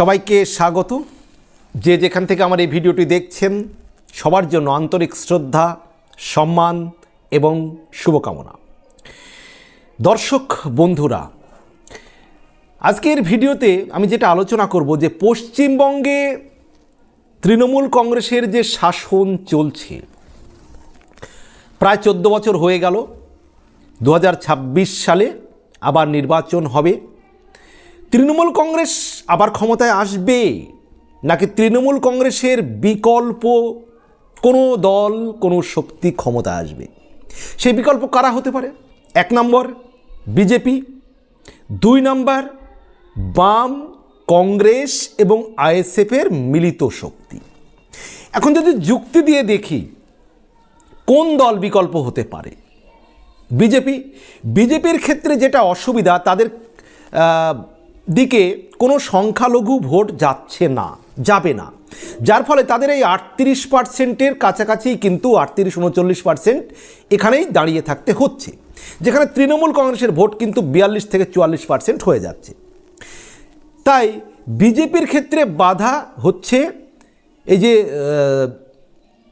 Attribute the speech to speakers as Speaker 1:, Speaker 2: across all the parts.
Speaker 1: সবাইকে স্বাগত। যে যেখান থেকে আমার এই ভিডিওটি দেখছেন, সবার জন্য আন্তরিক শ্রদ্ধা, সম্মান এবং শুভকামনা। দর্শক, বন্ধুরা, আজকের ভিডিওতে আমি যেটা আলোচনা করব যে পশ্চিমবঙ্গে তৃণমূল কংগ্রেসের যে শাসন চলছে, প্রায় চোদ্দ বছর হয়ে গেল। দু হাজার ছাব্বিশ সালে আবার নির্বাচন হবে। তৃণমূল কংগ্রেস আবার ক্ষমতায় আসবে? নাকি তৃণমূল কংগ্রেসের বিকল্প কোনো দল, কোনো শক্তি ক্ষমতা আসবে? সেই বিকল্প কারা হতে পারে? এক নম্বর বিজেপি, দুই নম্বর বাম কংগ্রেস এবং আইএসএফের মিলিত শক্তি। এখন যদি যুক্তি দিয়ে দেখি, কোন দল বিকল্প হতে পারে? বিজেপি, বিজেপির ক্ষেত্রে যেটা অসুবিধা, তাদের দিকে কোনো সংখ্যালঘু ভোট যাচ্ছে না, যাবে না। যার ফলে তাদের এই আটত্রিশ পার্সেন্টের কাছাকাছি কিন্তু আটত্রিশ উনচল্লিশ পার্সেন্ট এখানেই দাঁড়িয়ে থাকতে হচ্ছে, যেখানে তৃণমূল কংগ্রেসের ভোট কিন্তু বিয়াল্লিশ থেকে চুয়াল্লিশ পার্সেন্ট হয়ে যাচ্ছে। তাই বিজেপির ক্ষেত্রে বাধা হচ্ছে এই যে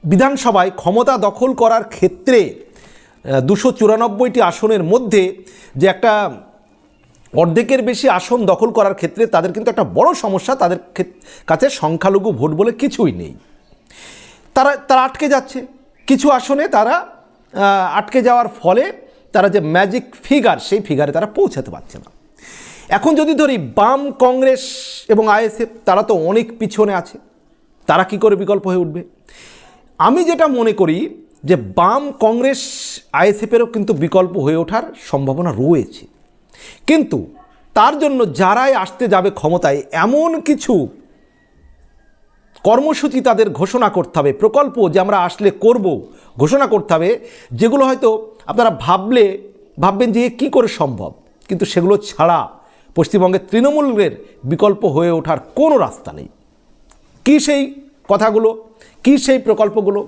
Speaker 1: বিধানসভায় ক্ষমতা দখল করার ক্ষেত্রে দুশো চুরানব্বইটি আসনের মধ্যে যে একটা অর্ধেকের বেশি আসন দখল করার ক্ষেত্রে তাদের কিন্তু একটা বড় সমস্যা, তাদের কাছে সংখ্যালঘু ভোট বলে কিছুই নেই। তারা তারা আটকে যাচ্ছে। কিছু আসনে তারা আটকে যাওয়ার ফলে তারা যে ম্যাজিক ফিগার সেই ফিগারে তারা পৌঁছাতে পারছে না। এখন যদি ধরি বাম কংগ্রেস এবং আইএসএফ তারা তো অনেক পিছনে আছে। তারা কি করে বিকল্প হয়ে উঠবে? আমি যেটা মনে করি যে বাম কংগ্রেস আইএসএফেরও কিন্তু বিকল্প হয়ে ওঠার সম্ভাবনা রয়েছে। কিন্তু তার জন্য যারাই আসতে যাবে ক্ষমতায় এমন কিছু কর্মসূচি তাদের ঘোষণা করতে হবে, প্রকল্প যে আমরা আসলে করব, ঘোষণা করতে হবে, যেগুলো হয়তো আপনারা ভাবলে, ভাববেন যে কী করে সম্ভব? কিন্তু সেগুলো ছাড়া পশ্চিমবঙ্গের তৃণমূলের বিকল্প হয়ে ওঠার কোনো রাস্তা নেই। কী সেই কথাগুলো? কী সেই প্রকল্পগুলো?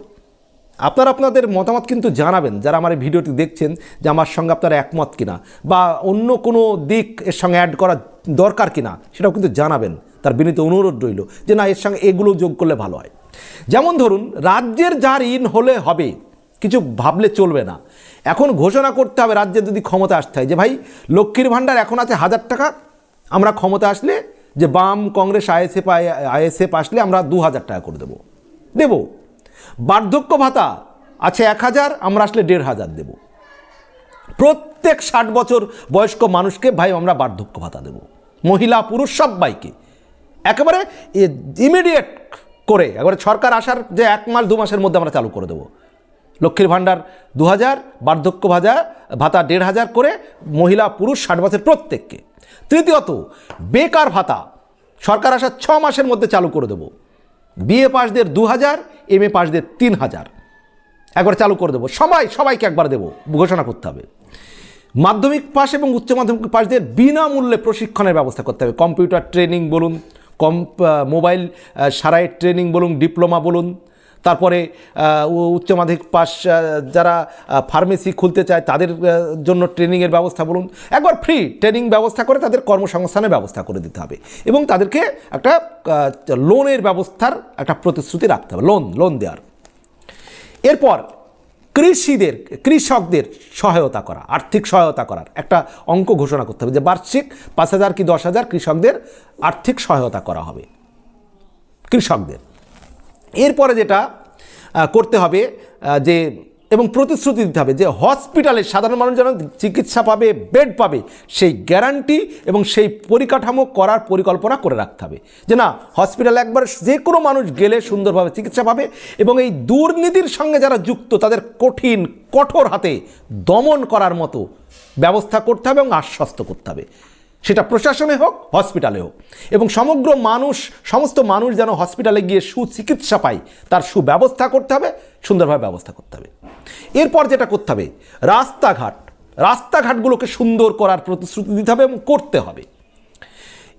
Speaker 1: আপনারা আপনাদের মতামত কিন্তু জানাবেন, যারা আমার এই ভিডিওটি দেখছেন যে আমার সঙ্গে আপনারা একমত কিনা বা অন্য কোনো দিক এর সঙ্গে অ্যাড করা দরকার কিনা, সেটাও কিন্তু জানাবেন। তার বিনীত অনুরোধ রইল যে না, এর সঙ্গে এগুলো যোগ করলে ভালো হয়। যেমন ধরুন, রাজ্যের যা ঋণ হলে হবে, কিছু ভাবলে চলবে না। এখন ঘোষণা করতে হবে রাজ্যে যদি ক্ষমতা আসতে হয় যে, ভাই, লক্ষ্মীর ভাণ্ডার এখন আছে হাজার টাকা, আমরা ক্ষমতা আসলে যে বাম কংগ্রেস, আইএসএফ আইএসএফ আসলে আমরা দু হাজার টাকা করে দেবো। দেব। বার্ধক্য ভাতা আছে এক হাজার, আমরা আসলে দেড় হাজার দেব। প্রত্যেক ষাট বছর বয়স্ক মানুষকে, ভাই, আমরা বার্ধক্য ভাতা দেব। মহিলা, পুরুষ সবাইকে একেবারে ইমিডিয়েট করে, একবারে সরকার আসার যে এক মাস, দু মাসের মধ্যে আমরা চালু করে দেবো। লক্ষ্মীর ভাণ্ডার দু হাজার, বার্ধক্য ভাজা, ভাতা দেড় হাজার করে মহিলা, পুরুষ ষাট বছর প্রত্যেককে। তৃতীয়ত, বেকার ভাতা। সরকার আসার ছ মাসের মধ্যে চালু করে দেবো। বিএ পাসদের দু হাজার এম এ পাসদের তিন হাজার। একবার চালু করে দেবো। সবাই, সবাইকে একবার দেবো। ঘোষণা করতে হবে। মাধ্যমিক পাশ এবং উচ্চ মাধ্যমিক পাশদের বিনামূল্যে প্রশিক্ষণের ব্যবস্থা করতে হবে। কম্পিউটার ট্রেনিং বলুন কম মোবাইল সারাই ট্রেনিং বলুন, ডিপ্লোমা বলুন তারপরে উচ্চ মাধ্যমিক পাস যারা ফার্মেসি খুলতে চায়, তাদের জন্য ট্রেনিংয়ের ব্যবস্থা বলুন। একবার ফ্রি ট্রেনিং ব্যবস্থা করে তাদের কর্মসংস্থানের ব্যবস্থা করে দিতে হবে। এবং তাদেরকে একটা লোনের ব্যবস্থার একটা প্রতিশ্রুতি রাখতে হবে। লোন লোন দেওয়ার। এরপর কৃষিদের, কৃষকদের সহায়তা করা, আর্থিক সহায়তা করার একটা অঙ্ক ঘোষণা করতে হবে যে বার্ষিক পাঁচ হাজার কি দশ হাজার কৃষকদের আর্থিক সহায়তা করা হবে। কৃষকদের। এরপরে যেটা করতে হবে যে, এবং প্রতিশ্রুতি দিতে হবে যে হসপিটালে সাধারণ মানুষ যেন চিকিৎসা পাবে, বেড পাবে, সেই গ্যারান্টি এবং সেই পরিকাঠামো করার পরিকল্পনা করে রাখতে হবে। যে না, হসপিটালে একবার যে কোনো মানুষ গেলে সুন্দরভাবে চিকিৎসা পাবে এবং এই দুর্নীতির সঙ্গে যারা যুক্ত, তাদের কঠিন, কঠোর হাতে দমন করার মতো ব্যবস্থা করতে হবে এবং আশ্বস্ত করতে হবে। সেটা প্রশাসনে হোক হসপিটালে হোক। এবং সমগ্র মানুষ, সমস্ত মানুষ যেন হসপিটালে গিয়ে সুচিকিৎসা পায়, তার সুব্যবস্থা করতে হবে, সুন্দরভাবে ব্যবস্থা করতে হবে। এরপর যেটা করতে হবে, রাস্তাঘাট। রাস্তাঘাটগুলোকে সুন্দর করার প্রতিশ্রুতি দিতে হবে এবং করতে হবে।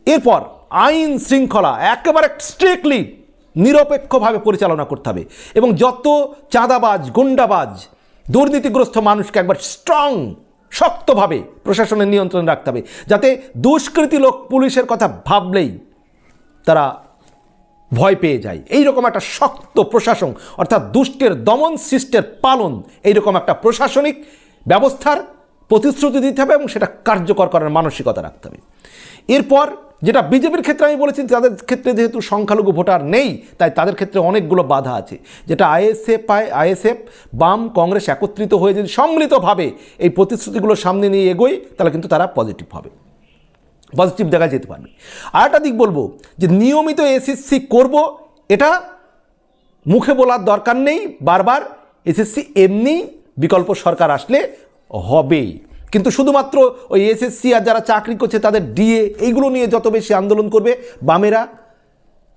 Speaker 1: এরপর আইন শৃঙ্খলা একেবারে স্ট্রিক্টলি নিরপেক্ষভাবে পরিচালনা করতে হবে এবং যত চাঁদাবাজ, গুন্ডাবাজ, দুর্নীতিগ্রস্ত মানুষকে একবার স্ট্রং শক্তভাবে প্রশাসনের নিয়ন্ত্রণ রাখতে হবে, যাতে দুষ্কৃতি লোক পুলিশের কথা ভাবলেই তারা ভয় পেয়ে যায়। এই রকম একটা শক্ত প্রশাসন, অর্থাৎ দুষ্টের দমন সৃষ্টের পালন, এইরকম একটা প্রশাসনিক ব্যবস্থার প্রতিশ্রুতি দিতে হবে এবং সেটা কার্যকর করার মানসিকতা রাখতে হবে। এরপর যেটা বিজেপির ক্ষেত্রে আমি বলেছি, তাদের ক্ষেত্রে যেহেতু সংখ্যালঘু ভোটার নেই, তাই তাদের ক্ষেত্রে অনেকগুলো বাধা আছে। যেটা আইএসএফ পায়, আইএসএফ, বাম, কংগ্রেস একত্রিত হয়ে যদি সম্মিলিতভাবে এই প্রতিশ্রুতিগুলো সামনে নিয়ে এগোয়, তাহলে কিন্তু তারা পজিটিভ হবে। পজিটিভ দেখা যেতে পারবে। আর একটা দিক বলব, যে নিয়মিত এসএসসি করব, এটা মুখে বলার দরকার নেই, বারবার এসএসসি এমনি বিকল্প সরকার আসলে হবেই। কিন্তু শুধুমাত্র ওই এসএসসি আর যারা চাকরি করছে তাদের ডিএ, এইগুলো নিয়ে যত বেশি আন্দোলন করবে, বামেরা,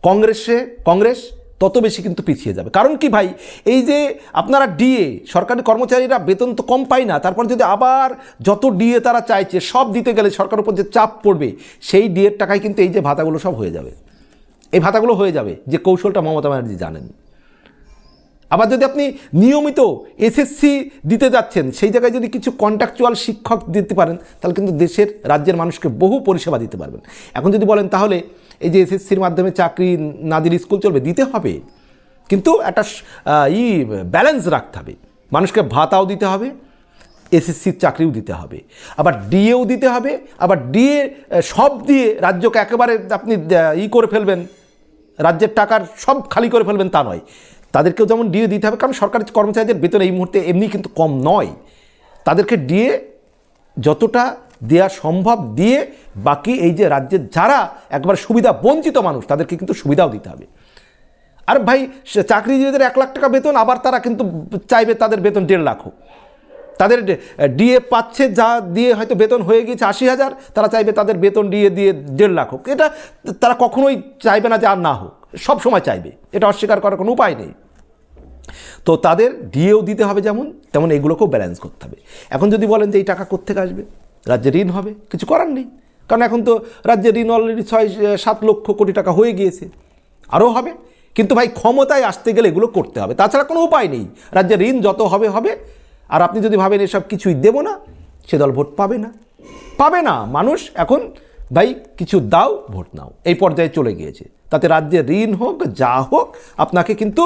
Speaker 1: কংগ্রেসে, কংগ্রেস, তত বেশি কিন্তু পিছিয়ে যাবে। কারণ কি ভাই? এই যে আপনারা ডিএ, সরকারি কর্মচারীরা বেতন তো কম পায় না, তারপর যদি আবার যত ডিএ তারা চাইছে, সব দিতে গেলে সরকারের উপর যে চাপ পড়বে, সেই ডিএর টাকায় কিন্তু এই যে ভাতাগুলো সব হয়ে যাবে। এই ভাতাগুলো হয়ে যাবে, যে কৌশলটা মমতা ব্যানার্জি জানেন। আবার যদি আপনি নিয়মিত এসএসসি দিতে যাচ্ছেন, সেই জায়গায় যদি কিছু কন্ট্রাকচুয়াল শিক্ষক দিতে পারেন, তাহলে কিন্তু দেশের, রাজ্যের মানুষকে বহু পরিষেবা দিতে পারবেন। এখন যদি বলেন তাহলে এই যে এসএসসির মাধ্যমে চাকরি না দিলে স্কুল চলবে, দিতে হবে। কিন্তু একটা ই ব্যালেন্স রাখতে হবে। মানুষকে ভাতাও দিতে হবে এসএসসির চাকরিও দিতে হবে। আবার ডিএও দিতে হবে, আবার ডিএ সব দিয়ে রাজ্যকে একেবারে আপনি ই করে ফেলবেন, রাজ্যের টাকার সব খালি করে ফেলবেন তা নয়। তাদেরকেও যেমন ডিএ দিতে হবে, কারণ সরকারি কর্মচারীদের বেতন এই মুহূর্তে এমনি কিন্তু কম নয়। তাদেরকে ডিএ যতটা দেওয়া সম্ভব দিয়ে বাকি এই যে রাজ্যের যারা একবার সুবিধা বঞ্চিত মানুষ, তাদেরকে কিন্তু সুবিধাও দিতে হবে। আর ভাই চাকরিজীবীদের এক লাখ টাকা বেতন, আবার তারা কিন্তু চাইবে তাদের বেতন দেড় লাখ হোক। তাদের ডিএ পাচ্ছে যা দিয়ে হয়তো বেতন হয়ে গিয়েছে আশি হাজার, তারা চাইবে তাদের বেতন ডিএ দিয়ে দেড় লাখ হোক। এটা তারা কখনোই চাইবে না যে আর না হোক। সব সময় চাইবে। এটা অস্বীকার করার কোনো উপায় নেই। তো তাদের ডিএও দিতে হবে যেমন, তেমন এগুলোকেও ব্যালেন্স করতে হবে। এখন যদি বলেন যে এই টাকা কোত্থেকে আসবে? রাজ্যে ঋণ হবে? কিছু করার নেই। কারণ এখন তো রাজ্যের ঋণ অলরেডি ছয়, সাত লক্ষ কোটি টাকা হয়ে গিয়েছে। আরও হবে। কিন্তু ভাই, ক্ষমতায় আসতে গেলে এগুলো করতে হবে। তাছাড়া কোনো উপায় নেই। রাজ্যের ঋণ যত হবে হবে। আর আপনি যদি ভাবেন এসব কিছুই দেবো না, সে দল ভোট পাবে না। পাবে না। মানুষ এখন ভাই, কিছু দাও, ভোট নাও। এই পর্যায়ে চলে গিয়েছে। তাতে রাজ্যে ঋণ হোক, যা হোক, আপনাকে কিন্তু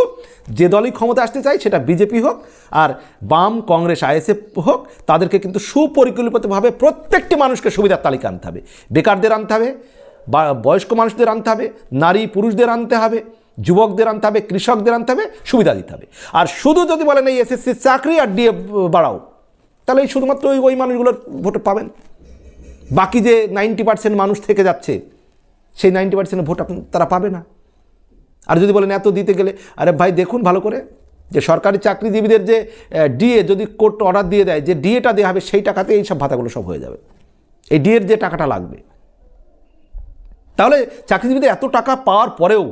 Speaker 1: যে দলই ক্ষমতা আসতে চায়, সেটা বিজেপি হোক আর বাম কংগ্রেস, আইএসএফ হোক, তাদেরকে কিন্তু সুপরিকল্পিতভাবে প্রত্যেকটি মানুষকে সুবিধার তালিকা আনতে হবে। বেকারদের আনতে হবে বয়স্ক মানুষদের আনতে হবে, নারী পুরুষদের আনতে হবে, যুবকদের আনতে হবে, কৃষকদের আনতে হবে, সুবিধা দিতে হবে। আর শুধু যদি বলেন এই এসএসসির চাকরি আর ডিএ বাড়াও, তাহলে শুধুমাত্র ওই ওই মানুষগুলোর ভোট পাবেন। বাকি যে নাইনটি পার্সেন্ট মানুষ থেকে যাচ্ছে, সেই নাইনটি পার্সেন্ট ভোট আপনি, তারা পাবে না। আর যদি বলেন এত দিতে গেলে, আরে ভাই দেখুন ভালো করে, যে সরকারি চাকরিজীবীদের যে ডিএ যদি কোর্ট অর্ডার দিয়ে দেয়, যে ডিএটা দেওয়া হবে, সেই টাকাতে এই সব ভাতাগুলো সব হয়ে যাবে। এই ডিএর যে টাকাটা লাগবে। তাহলে চাকরিজীবীদের এত টাকা পাওয়ার পরেও,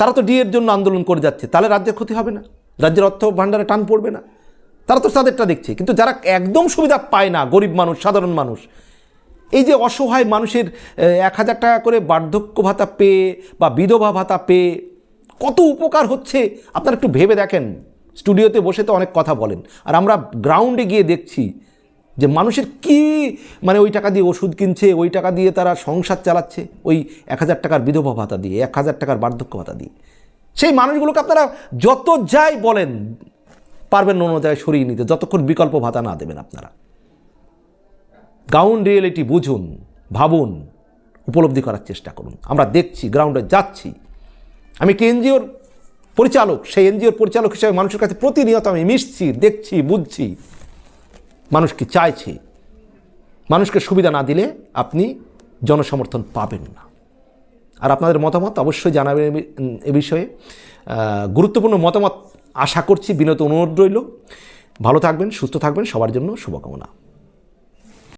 Speaker 1: তারা তো ডিএর জন্য আন্দোলন করে যাচ্ছে, তাহলে রাজ্যের ক্ষতি হবে না। রাজ্যের অর্থ ভাণ্ডারে টান পড়বে না। তারা তো তাদেরটা দেখছে। কিন্তু যারা একদম সুবিধা পায় না, গরিব মানুষ, সাধারণ মানুষ এই যে অসহায় মানুষের এক হাজার টাকা করে বার্ধক্য ভাতা পেয়ে বা বিধবা ভাতা পেয়ে কত উপকার হচ্ছে, আপনারা একটু ভেবে দেখেন। স্টুডিওতে বসে তো অনেক কথা বলেন। আর আমরা গ্রাউন্ডে গিয়ে দেখছি যে মানুষের কি মানে ওই টাকা দিয়ে ওষুধ কিনছে, ওই টাকা দিয়ে তারা সংসার চালাচ্ছে, ওই এক হাজার টাকার বিধবা ভাতা দিয়ে, এক হাজার টাকার বার্ধক্য ভাতা দিয়ে। সেই মানুষগুলোকে আপনারা যত যাই বলেন, পারবেন অন্য জায়গায় সরিয়ে নিতে, যতক্ষণ বিকল্প ভাতা না দেবেন আপনারা। গ্রাউন্ড রিয়েলিটি বুঝুন, ভাবুন, উপলব্ধি করার চেষ্টা করুন। আমরা দেখছি গ্রাউন্ডে যাচ্ছি। আমি একটি এনজিওর পরিচালক, সেই এনজিওর পরিচালক হিসেবে মানুষের কাছে প্রতিনিয়ত আমি মিশছি, দেখছি, বুঝছি। মানুষ কি চাইছে? মানুষকে সুবিধা না দিলে আপনি জনসমর্থন পাবেন না। আর আপনাদের মতামত অবশ্যই জানাবেন এ বিষয়ে। গুরুত্বপূর্ণ মতামত আশা করছি, বিনত অনুরোধ রইল। ভালো থাকবেন, সুস্থ থাকবেন, সবার জন্য শুভকামনা।